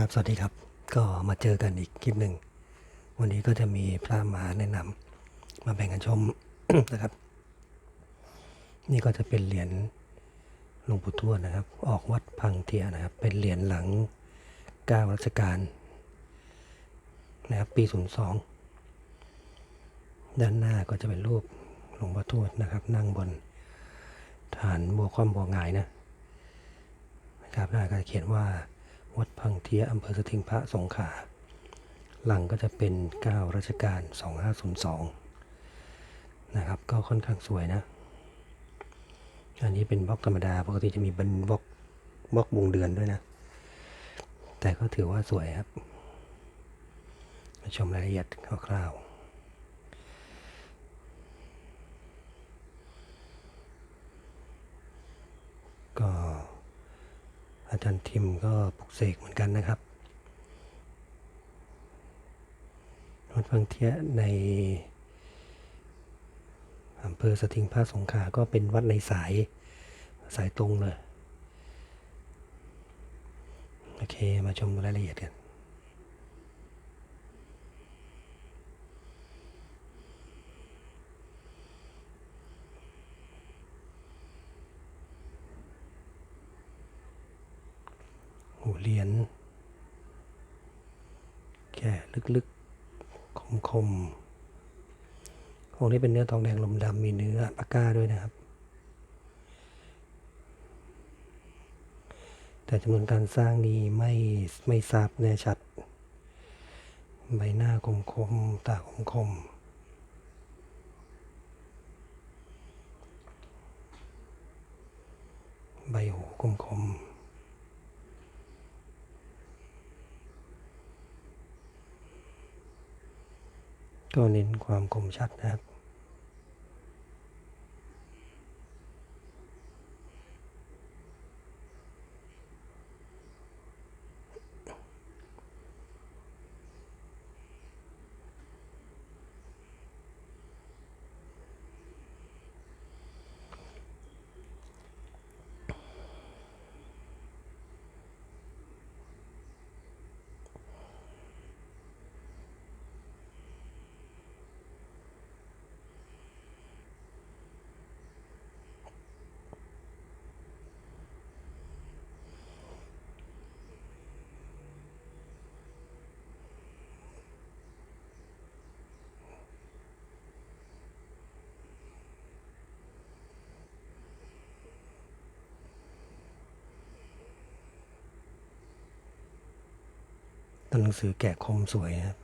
ครับ สวัสดีครับ ก็มาเจอกันอีกคลิปหนึ่ง วันนี้ก็จะมีพระมาแนะนำมาแบ่งกันชมนะครับ นี่ก็จะเป็นเหรียญหลวงปู่ทวดนะครับ ออกวัดพังเทียนะครับ เป็นเหรียญหลังเก้ารัชกาลนะครับ ปี 02 ด้านหน้าก็จะเป็นรูปหลวงพ่อทวดนะครับ นั่งบนฐานบัวคว่ำบัวหงายนะนะครับหน้าก็จะเขียนว่า วัดพังเทียอำเภอสถิงพระสงขลาหลังก็จะเป็น 9 ราชการ 2502 นะครับ ก็ค่อนข้างสวยนะ อันนี้เป็นบล็อกธรรมดา ปกติจะมีบันบล็อกบล็อกวงเดือนด้วยนะ แต่ก็ถือว่าสวยครับ ชมรายละเอียดคร่าวๆ อาจารย์ทิมก็ปลุกเสกเหมือนกันนะครับวัดพังเทียในอำเภอสถิงพระสงขาก็เป็นวัดในสายสายตรงเลย โอเค มาชมรายละเอียดกัน หูเหรียญแก่ลึกๆ คมๆองค์นี้เป็นเนื้อทองแดงลมดำมีเนื้อปากก้าด้วยนะครับ แต่จำนวนการสร้างนี้ไม่ไม่ทราบแน่ชัด ใบหน้าคมๆ ตาคมๆใบหูคมๆ ก็เน้นความคมชัดนะครับ หนังสือแกะคมสวยครับ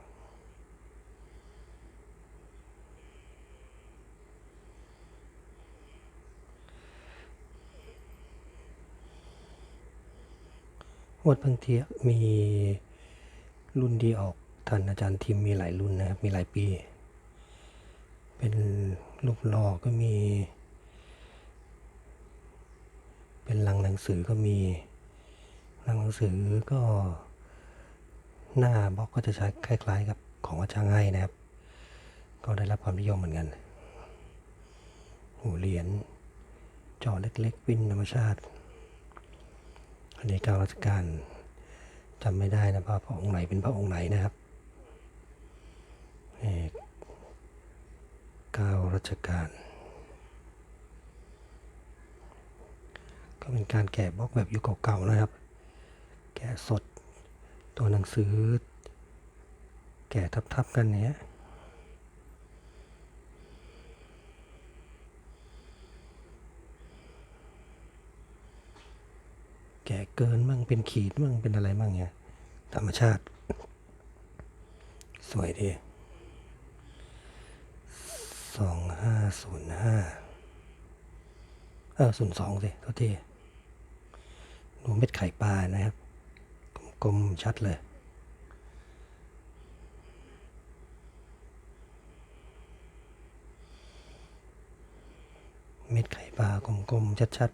วัดพังเทียมีรุ่นที่ออกทันอาจารย์ทิมมีหลายรุ่นนะครับ มีหลายปี เป็นรูปหล่อก็มี เป็นลังหนังสือก็มีลังหนังสือก็ หน้าบล็อกก็จะใช้คล้ายๆกับของอาจารย์ให้นะครับ ก็ได้รับความนิยมเหมือนกันหูเหรียญจอเล็กๆวินธรรมชาติ อันนี้เก้ารัชกาลจำไม่ได้นะว่าพระองค์ไหนเป็นพระองค์ไหนนะครับเก้ารัชกาลก็เป็นการแกะบล็อกแบบยุคเก่าๆนะครับ แกะสด ตัวหนังสือ แกะทับๆกันเนี้ยแก่เกินมั่งเป็นขีดมั่งเป็นอะไรมั่งเนี่ยธรรมชาติ สวยดีสองห้าศูนย์ห้าเออศูนย์สองสิโทษทีดูเม็ดไข่ปลานะครับ กลมชัดเลย เม็ดไข่ปลากลมๆชัด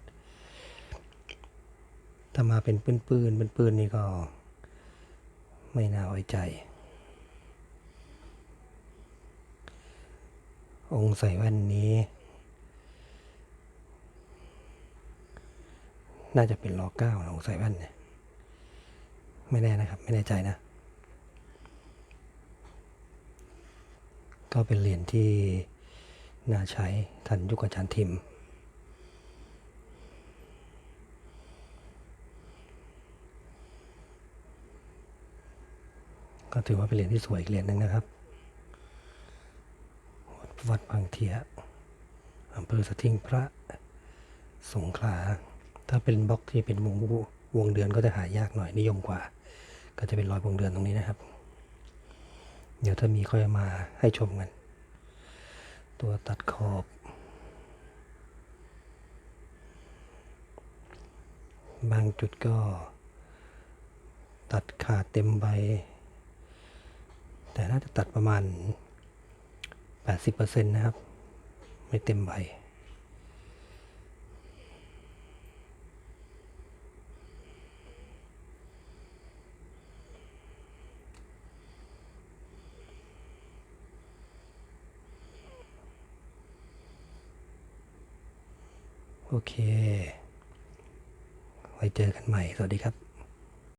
ๆ ถ้ามาเป็นปืนปืนเป็นปืนนี่ก็ ไม่น่าไว้ใจ องค์ใส่แว่นนี้ น่าจะเป็นล้อเก้านะองค์ใส่แว่นเนี่ย ไม่แน่นะครับ ไม่แน่ใจนะ ก็เป็นเหรียญที่น่าใช้ทันยุคอาจารย์ทิมก็ถือว่าเป็นเหรียญที่สวยอีกเหรียญหนึ่งนะครับ วัดบางเทียอำเภอสถิงพระสงขลา ถ้าเป็นบล็อกที่เป็นวง วงเดือนก็จะหายากหน่อยนิยมกว่า ก็จะเป็นรอยวงเดือนตรงนี้นะครับ เดี๋ยวถ้ามีค่อยมาให้ชมกัน ตัวตัดขอบบางจุดก็ตัดขาดเต็มใบ แต่น่าจะตัดประมาณ 80%นะครับ ไม่เต็มใบ โอเค ไว้เจอกันใหม่ สวัสดีครับ